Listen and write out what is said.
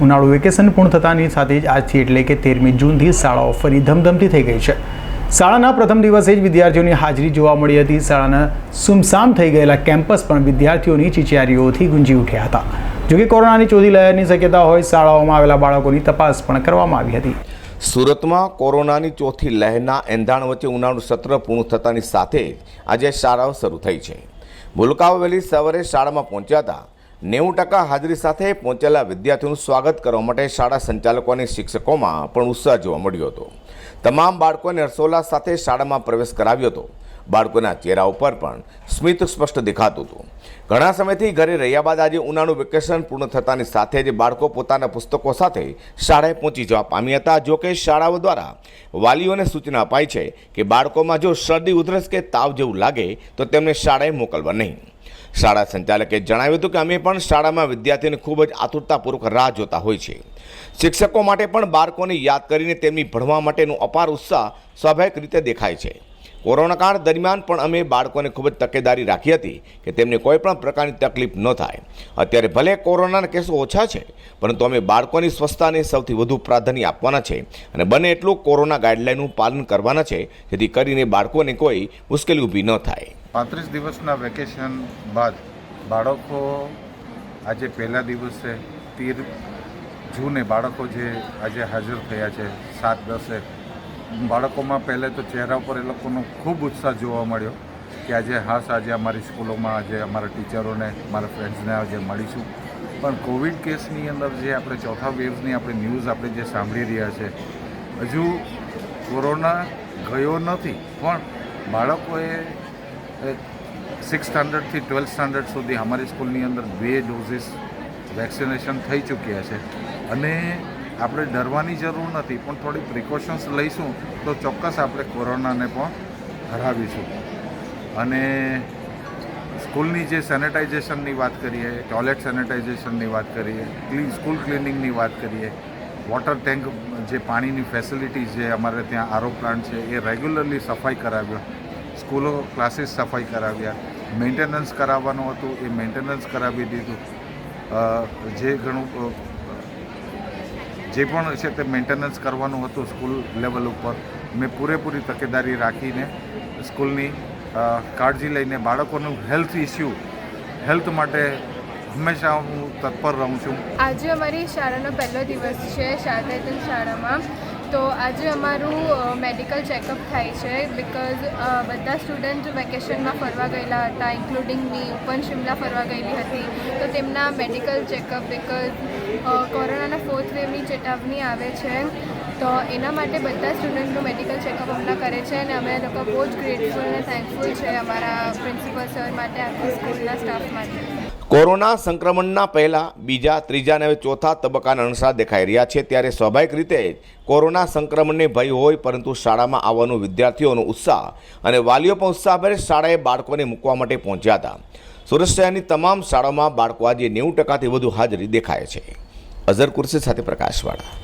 ઉનાળુ વેકેશન પૂર્ણ થતાની સાથે જ આજથી એટલે કે તેરમી જૂનથી શાળાઓ ફરી ધમધમતી થઈ ગઈ છે. શાળાના પ્રથમ દિવસે જ વિદ્યાર્થીઓની હાજરી જોવા મળી હતી. શાળાના સુમસામ થઈ ગયેલા કેમ્પસ પણ વિદ્યાર્થીઓની ચિચિયારીઓથી ગુંજી ઉઠ્યા હતા. જોકે કોરોનાની ચોથી લહેરની શક્યતા હોય, શાળાઓમાં આવેલા બાળકોની તપાસ પણ કરવામાં આવી હતી. સુરતમાં કોરોનાની ચોથી લહેરના એંધાણ વચ્ચે ઉનાળુ સત્ર પૂર્ણ થતાની સાથે આજે શાળાઓ શરૂ થઈ છે. ભૂલકાઓ વહેલી સવારે શાળામાં પહોંચ્યા હતા. નેવું ટકા હાજરી સાથે પહોંચેલા વિદ્યાર્થીઓનું સ્વાગત કરવા માટે શાળા સંચાલકો અને શિક્ષકોમાં પણ ઉત્સાહ જોવા મળ્યો હતો. તમામ બાળકોને હર્ષોલ્લાસ સાથે શાળામાં પ્રવેશ કરાવ્યો હતો. બાળકોના ચહેરા ઉપર પણ સ્મિત સ્પષ્ટ દેખાતું હતું. ઘણા સમયથી ઘરે રહ્યા બાદ આજે ઉનાળું વેકેશન પૂર્ણ થતાની સાથે જ બાળકો પોતાના પુસ્તકો સાથે શાળાએ પહોંચી જવા પામ્યા હતા, જો કે શાળાઓ દ્વારા વાલીઓને સૂચના અપાઈ છે કે બાળકોમાં જો શરદી, ઉધરસ કે તાવ જેવું લાગે, તો તેમને શાળાએ મોકલવા નહીં. શાળા સંચાલકે જણાવ્યું હતું કે અમે પણ શાળામાં વિદ્યાર્થીઓને ખૂબ જ આતુરતાપૂર્વક રાહ જોતા હોય છે. શિક્ષકો માટે પણ બાળકોને યાદ કરીને તેમની ભણવા માટેનો અપાર ઉત્સાહ સ્વાભાવિક રીતે દેખાય છે. કોરોના કાળ દરમિયાન પણ અમે બાળકોને ખૂબ જ તકેદારી રાખી હતી કે તેમને કોઈ પણ પ્રકારની તકલીફ ન થાય. અત્યારે ભલે કોરોનાના કેસો ઓછા છે, પરંતુ અમે બાળકોની સ્વચ્છતાને સૌથી વધુ પ્રાધાન્ય આપવાના છે અને બને એટલું કોરોના ગાઈડલાઇનનું પાલન કરવાના છે, જેથી કરીને બાળકોને કોઈ મુશ્કેલી ઊભી ન થાય. પાંત્રીસ દિવસના વેકેશન બાદ બાળકો આજે પહેલા દિવસે તેર જૂને બાળકો જે આજે હાજર થયા છે, સાત, દસે બાળકોમાં પહેલે તો ચહેરા ઉપર એ લોકોનો ખૂબ ઉત્સાહ જોવા મળ્યો કે આજે હાસ આજે અમારી સ્કૂલોમાં આજે અમારા ટીચરોને મારા ફ્રેન્ડ્સને આજે મળીશું. પણ કોવિડ કેસની અંદર જે આપણે ચોથા વેવ્સની આપણે ન્યૂઝ આપણે જે સાંભળી રહ્યા છે, હજુ કોરોના ગયો નથી, પણ બાળકોએ સિક્સ સ્ટાન્ડર્ડથી ટ્વેલ્થ સ્ટાન્ડર્ડ સુધી અમારી સ્કૂલની અંદર બે ડોઝીસ વેક્સિનેશન થઈ ચૂક્યા છે. અને આપણે ડરવાની જરૂર નથી, પણ થોડી પ્રિકોશન્સ લઈશું તો ચોક્કસ આપણે કોરોનાને પણ હરાવીશું. અને સ્કૂલની જે સેનેટાઇઝેશનની વાત કરીએ ટોયલેટ સેનેટાઇઝેશનની વાત કરીએ ક્લીન સ્કૂલ ક્લિનિંગની વાત કરીએ વોટર ટેન્ક જે પાણીની ફેસિલિટીઝ જે અમારે ત્યાં આરો પ્લાન્ટ છે, એ રેગ્યુલરલી સફાઈ કરાવ્યો. સ્કૂલો ક્લાસીસ સફાઈ કરાવ્યા. મેન્ટેનન્સ કરાવવાનું હતું, એ મેન્ટેનન્સ કરાવી દીધું. જે ઘણું જે પણ છે તે મેન્ટેનન્સ કરવાનું હતું સ્કૂલ લેવલ ઉપર, મેં પૂરેપૂરી તકેદારી રાખીને સ્કૂલની કાળજી લઈને બાળકોનું હેલ્થ ઇસ્યુ હેલ્થ માટે હંમેશા હું તત્પર રહું છું. આજે અમારી શાળાનો પહેલો દિવસ છે શારદાતન શાળામાં. તો આજે અમારું મેડિકલ ચેકઅપ થાય છે બિકોઝ બધા સ્ટુડન્ટ વેકેશનમાં ફરવા ગયેલા હતા ઇન્ક્લુડિંગ મી પણ શિમલા ફરવા ગયેલી હતી. તો તેમના મેડિકલ ચેકઅપ બિકોઝ કોરોનાના ફોર્થ વેવની ચેતવણી આવે છે. તો એના માટે બધા સ્ટુડન્ટનું મેડિકલ ચેકઅપ હમણાં કરે છે અને અમે લોકો બહુ જ ગ્રેટફુલ અને થેન્કફુલ છે અમારા પ્રિન્સિપલ સર માટે, આખી સ્કૂલના સ્ટાફ માટે. કોરોના સંક્રમણના પહેલા બીજા, ત્રીજા અને ચોથા તબક્કાના અનુસાર દેખાઈ રહ્યા છે. ત્યારે સ્વાભાવિક રીતે જ કોરોના સંક્રમણને ભય હોય, પરંતુ શાળામાં આવવાનો વિદ્યાર્થીઓનો ઉત્સાહ અને વાલીઓ પણ ઉત્સાહભેર શાળાએ બાળકોને મૂકવા માટે પહોંચ્યા હતા. સુરત શહેરની તમામ શાળાઓમાં બાળકો આજે નેવું ટકાથી વધુ હાજરી દેખાય છે. અઝર કુર્સી સાથે પ્રકાશવાળા.